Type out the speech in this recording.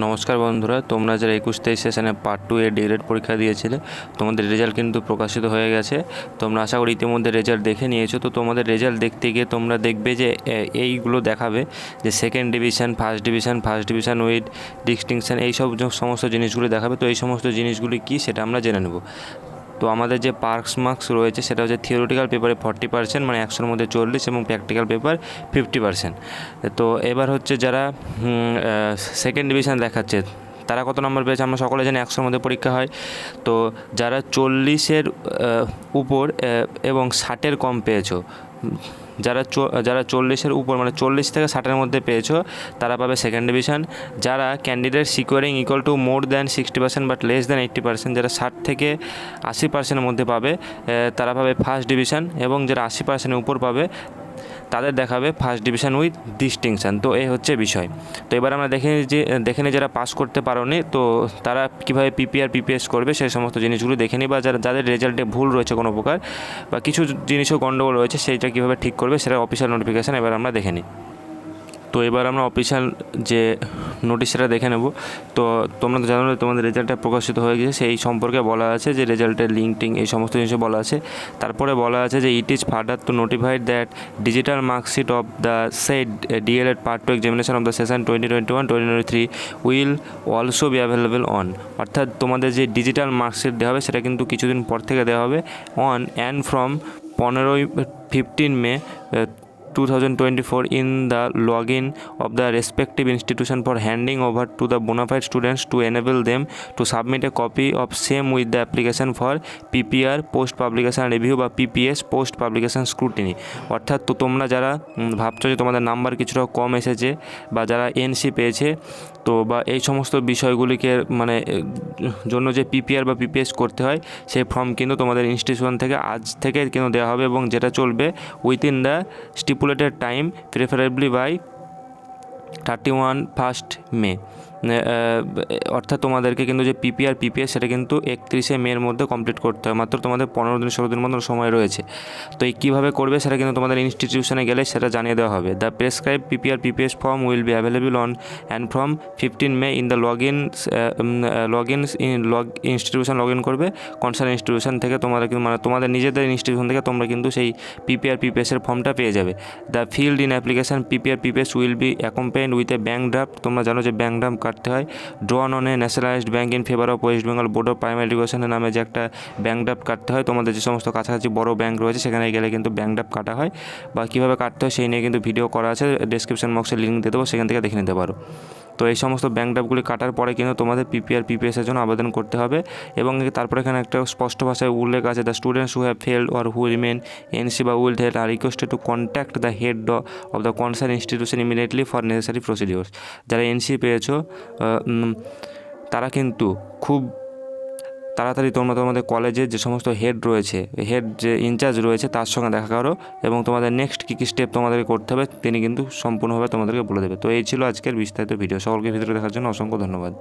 নমস্কার বন্ধুরা, তোমরা যারা একুশ তেইশ সেশনে পার্ট টু এর ডিগ্রেড পরীক্ষা দিয়েছিলে, তোমাদের রেজাল্ট কিন্তু প্রকাশিত হয়ে গেছে। তোমরা আশা করি ইতিমধ্যে রেজাল্ট দেখে নিয়েছো। তো তোমাদের রেজাল্ট দেখতে গিয়ে তোমরা দেখবে যে এইগুলো দেখাবে যে second division first division first division with distinction এই সব সমস্ত জিনিসগুলো দেখাবে। তো এই সমস্ত জিনিসগুলি কী সেটা আমরা জেনে নেব। তো আমাদের যে পার্কস মার্কস রয়েছে সেটা হচ্ছে থিওরিটিক্যাল পেপারে ফর্টি পার্সেন্ট মানে একশোর মধ্যে চল্লিশ এবং প্র্যাকটিক্যাল পেপার ফিফটি পার্সেন্ট তো এবার হচ্ছে যারা সেকেন্ড ডিভিশন দেখাচ্ছে, তারা কত নম্বর পেয়েছে? আমরা সকলে জানি একশোর মধ্যে পরীক্ষা হয়। তো যারা চল্লিশের উপর এবং ষাটের কম পেয়েছ যারা যারা চল্লিশের উপর মানে চল্লিশ থেকে ষাটের মধ্যে পেয়েছ, তারা পাবে সেকেন্ড ডিভিশন যারা candidate securing equal to more than sixty percent but less than eighty percent যারা ষাট থেকে আশি পার্সেন্টের মধ্যে পাবে তারা পাবে ফার্স্ট ডিভিশন এবং যারা আশি পার্সেন্টের উপর পাবে তাদের দেখাবে ফার্স্ট ডিভিশন উইথ ডিস্টিংশন তো এই হচ্ছে বিষয়। তো এবার আমরা দেখে যে, দেখে নিই যারা পাস করতে পারোনি, তো তারা কীভাবে পিপিআর পিপিএস করবে সেই সমস্ত জিনিসগুলো দেখে নিই, বা যারা, যাদের রেজাল্টে ভুল রয়েছে কোনো প্রকার, বা কিছু জিনিসও গণ্ডগোল রয়েছে, সেইটা কীভাবে ঠিক করবে সেটা অফিসিয়াল নোটিফিকেশান এবার আমরা দেখে নিই। তো এবার আমরা অফিসিয়াল যে নোটিশটা দেখে নেব। তো তোমরা তো জানো তোমাদের রেজাল্টটা প্রকাশিত হয়ে গেছে সেই সম্পর্কে বলা আছে যে রেজাল্টের লিঙ্ক টিঙ্ক এই সমস্ত জিনিস বলা আছে। তারপরে বলা আছে যে it is further to notified that digital marksheet of the said D El Ed part two examination of the session twenty twenty one twenty twenty three will also be available on অর্থাৎ তোমাদের যে digital marksheet দেওয়া হবে, সেটা কিন্তু কিছুদিন পর থেকে দেওয়া হবে। অন অ্যান্ড ফ্রম পনেরোই fifteen May 2024 in the login of the respective institution for handing over to the bona fide students to enable them to submit a copy of same with the application for PPR post publication review বা PPS post publication scrutiny অর্থাৎ তো তোমরা যারা ভাবছ যে তোমাদের number কিছুটা কম এসেছে বা যারা এনসি পেয়েছে তো বা এই সমস্ত বিষয়গুলিকে মানে জন্য যে পিপিআর বা পিপিএস করতে হয় সেই ফর্ম কিন্তু তোমাদের ইনস্টিটিউশন থেকে আজ থেকে কিন্তু দেওয়া হবে এবং যেটা চলবে within the stipulated time preferably by thirty one first May অর্থাৎ তোমাদেরকে কিন্তু যে পিপিআর পিপিএস সেটা কিন্তু একত্রিশে মের মধ্যে কমপ্লিট করতে হয়। মাত্র তোমাদের পনেরো দিন, ষোলো দিন মতো সময় রয়েছে। তো এই কীভাবে করবে সেটা কিন্তু তোমাদের ইনস্টিটিউশনে গেলে সেটা জানিয়ে দেওয়া হবে। The prescribe PPR PPS form will be available on and from fifteen May in the log in log in log institution log in করবে। কনসার্ন ইনস্টিটিউশন থেকে তোমরা কিন্তু মানে তোমাদের নিজেদের ইনস্টিটিউশন থেকে তোমরা কিন্তু সেই পিপিআর পিপিএসের ফর্মটা পেয়ে যাবে। The filled in application PPR PPS will be accompanied with a bank draft তোমরা জানো যে ব্যাঙ্ক ড্রাফট কাটতে হয়। Drawn on a nationalised bank in favour of West Bengal board of primary এডুকেশনের নামে যে একটা ব্যাঙ্ক ড্রাফট কাটতে হয়। তোমাদের যে সমস্ত কাছাকাছি বড় ব্যাঙ্ক রয়েছে, সেখানে গেলে কিন্তু ব্যাঙ্ক ড্রাফ কাটা হয়। বা কীভাবে কাটতে হয়, সেই নিয়ে কিন্তু ভিডিও করা আছে। ডেসক্রিপশন বক্সে লিঙ্ক দিয়ে দেবো, সেখান থেকে দেখে নিতে পারো। তো এই সমস্ত ব্যাঙ্ক ড্রাফগুলি কাটার পরে কিন্তু তোমাদের পিপিআর পিপিএসের জন্য আবেদন করতে হবে এবং তারপরে এখানে একটা স্পষ্ট ভাষায় উল্লেখ আছে the students who have failed or who remain NC বা will head are requested to contact the head of the concern institution immediately for necessary procedures যারা এনসি পেয়েছ তারা কিন্তু খুব তাড়াতাড়ি তোমরা তোমাদের কলেজের যে সমস্ত হেড রয়েছে হেড যে ইনচার্জ রয়েছে তার সঙ্গে দেখা করো এবং তোমাদের নেক্সট কী কী স্টেপ তোমাদেরকে করতে হবে তিনি কিন্তু সম্পূর্ণভাবে তোমাদেরকে বলে দেবে। তো এই ছিল আজকের বিস্তারিত ভিডিও সকলকে ভিতরে দেখার জন্য অসংখ্য ধন্যবাদ।